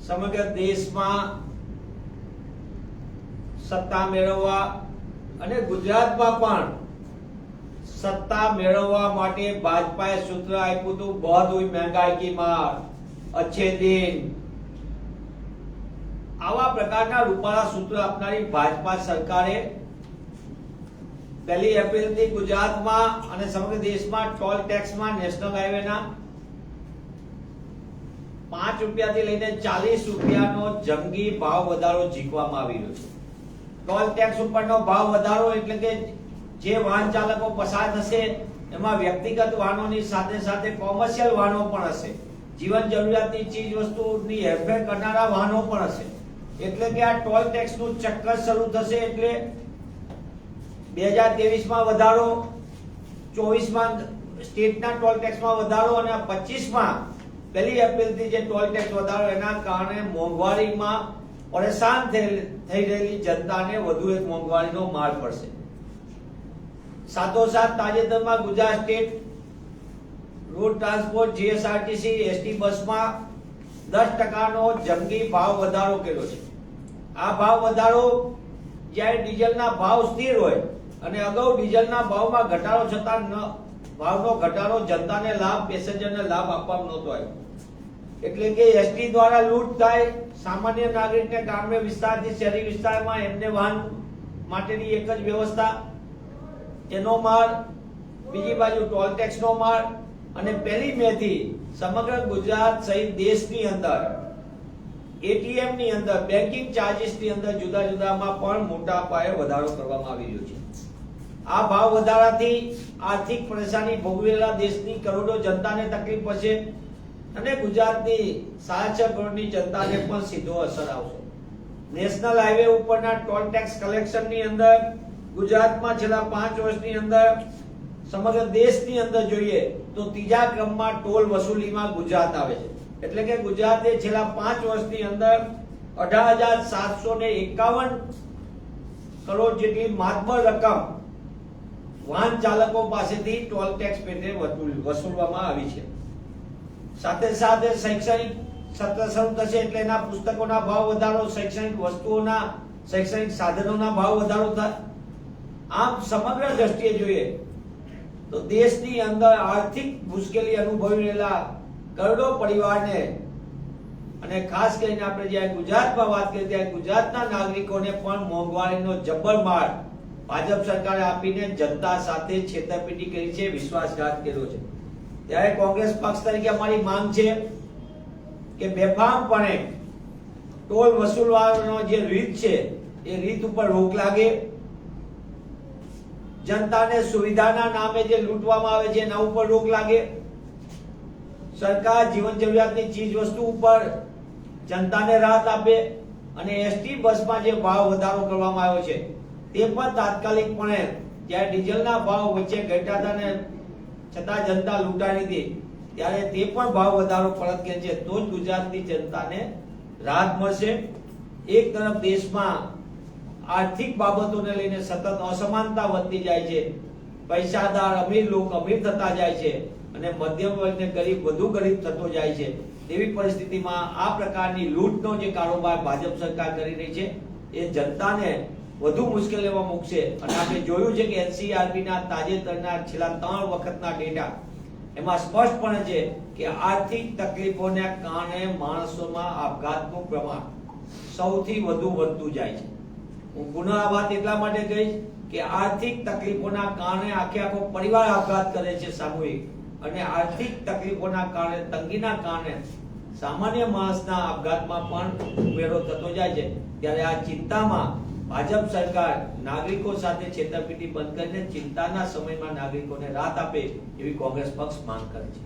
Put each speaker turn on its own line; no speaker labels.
સમગ્ર દેશમાં સત્તા મેળવવા અને ગુજરાતમાં પણ સત્તા મેળવવા માટે ભાજપાએ સૂત્ર આપ્યું હતું હુઈ મહેંગાઈ કી માર, અચ્છે દિન. આવા પ્રકારના રૂપાળા સૂત્ર આપનારી ભાજપા સરકારે પહેલી એપ્રિલથી ગુજરાતમાં અને સમગ્ર દેશમાં ટોલ ટેક્સમાં નેશનલ હાઈવેના પાંચ રૂપિયાથી લઈને ચાલીસ રૂપિયાનો જંગી ભાવ વધારો જીખવામાં આવી રહ્યો છે. ટોલ ટેક્સ ઉપરનો ભાવ વધારો એટલે કે જે વાહન ચાલકો પસાર થશે, એમાં વ્યક્તિગત વાહનોની સાથે સાથે કોમર્શિયલ વાહનો પણ હશે. જીવન જરૂરિયાતની ચીજ વસ્તુની હેરફેર કરનારા વાહનો પણ હશે. એટલે કે આ ટોલ ટેક્સનું ચક્કર શરૂ થશે એટલે બે હજાર ત્રેવીસમાં વધારો, ચોવીસમાં સ્ટેટના ટોલ ટેક્સમાં વધારો અને પચીસમાં પહેલી એપ્રિલથી જે ટોલ ટેક્સ વધારો એના કારણે મોંઘવારીમાં પરેશાન થઈ રહેલી જનતાને વધુ એક મોંઘવારીનો માર પડશે. સાથોસાથ તાજેતરમાં Gujarat state road transport, GSRTC, ST બસમાં દસ ટકાનો જંગી ભાવ વધારો કર્યો છે. આ ભાવ વધારો જ્યારે ડીઝલના ભાવ સ્થિર હોય અને અગાઉ ડીઝલના ભાવમાં ઘટાડો છતાં ન ભાવનો ઘટાડો જનતાને લાભ, પેસેન્જરને લાભ આપવામાં નહોતો આવ્યો. એટલે કે એસટી દ્વારા લૂંટ થાય, સામાન્ય નાગરિકને ગ્રામ્ય વિસ્તારથી શહેરી વિસ્તારમાં એમને વાહન માટેની એક જ વ્યવસ્થા. એનો માર, બીજી બાજુ ટોલ ટેક્સનો માર, અને પહેલી મે થી સમગ્ર ગુજરાત સહિત દેશની અંદર એટીએમની અંદર બેન્કિંગ ચાર્જીસની અંદર જુદા જુદામાં પણ મોટા પાયે વધારો કરવામાં આવી રહ્યો છે. આ ભાવ વધારાથી આર્થિક પરેશાની ભોગવેલા દેશની કરોડો જનતાને તકલીફ પડશે અને ગુજરાતની સાડા કરોડની જનતાને પણ સીધો અસર આવશે. નેશનલ હાઈવે ઉપરના ટોલ ટેક્સ કલેક્શનની અંદર, ગુજરાતમાં છેલ્લા પાંચ વર્ષની અંદર, સમગ્ર દેશની અંદર જોઈએ તો ત્રીજા ક્રમમાં ટોલ વસૂલીમાં ગુજરાત આવે છે. એટલે કે ગુજરાતે છેલ્લા પાંચ વર્ષની અંદર અઢાર હજાર સાતસો ને એકાવન કરોડ જેટલી માતબર રકમ વાહન ચાલકો પાસેથી ટોલ ટેક્સ પેટે વસૂલ- વસૂલવામાં આવી છે. સાથે સાથે શૈક્ષણિક સત્ર શરૂ થશે એટલે એના પુસ્તકોના ભાવ વધારો, શૈક્ષણિક વસ્તુઓના, શૈક્ષણિક સાધનોના ભાવ વધારો થાય આમ સમગ્ર દ્રષ્ટિએ જોઈએ તો દેશની અંદર આર્થિક મુશ્કેલી અનુભવી રહેલા કરોડો પરિવારને અને ખાસ કરીને આપણે જ્યારે ગુજરાતમાં વાત કરીએ ત્યારે ગુજરાતના નાગરિકોને પણ મોંઘવારીનો જબ્બર માર ભાજપ સરકારે આપીને જનતા સાથે છેતરપિંડી કરી છે, વિશ્વાસઘાત કર્યો છે. ત્યારે કોંગ્રેસ પક્ષ તરીકે અમારી માંગ છે કે બેફામપણે ટોલ વસૂલવાનો જે રીત છે, એ રીત ઉપર રોક લાગે. જનતાને સુવિધાના નામે જે લૂંટવામાં આવે છે, એના ઉપર રોક લાગે. સરકાર જીવન જરૂરિયાતની ચીજ વસ્તુ ઉપર જનતાને રાહત આપે અને એસટી બસમાં જે ભાવ વધારો કરવામાં આવ્યો છે તે પણ તાત્કાલિકપણે જ્યારે ડીઝલના ભાવ વચ્ચે ઘટ્યા હતા ને છતાં જનતા લૂંટાણી હતી ત્યારે તે પણ ભાવ વધારો ફરજિયાત છે, તો જ ગુજરાતની જનતાને રાહત મળશે. એક તરફ દેશમાં આર્થિક બાબતોને લઈને સતત અસમાનતા વધતી જાય છે, પૈસાદાર અમીર લોકો અમીર થતા જાય છે અને મધ્યમ વર્ગને ગરીબ વધુ ગરીબ થતો જાય છે. તેવી પરિસ્થિતિમાં આ પ્રકારની લૂંટનો જે કારોબાર ભાજપ સરકાર કરી રહી છે, એ જનતાને વધુ મુશ્કેલીમાં મૂકશે. અને આપણે જોયું છે કે એનસીઆરબી ના તાજેતરના છેલ્લા ત્રણ વખતના ડેટા એમાં સ્પષ્ટપણે છે કે આર્થિક તકલીફોને કારણે માણસોમાં આપઘાતનું પ્રમાણ સૌથી વધુ વધતું જાય છે. હું પુનઃ વાત એટલા માટે કહીશ કે આર્થિક તકલીફોના કારણે આખે આખો પરિવાર આપઘાત કરે છે સામૂહિક. અને આર્થિક તકલીફોના કારણે, તંગીના કારણે સામાન્ય માણસના આપઘાતમાં પણ ઉમેરો થતો જાય છે. ત્યારે આ ચિંતામાં ભાજપ સરકાર નાગરિકો સાથે છેતરપિંડી બંધ કરીને ચિંતાના સમયમાં નાગરિકોને રાહત આપે એવી કોંગ્રેસ પક્ષ માંગ કરે છે.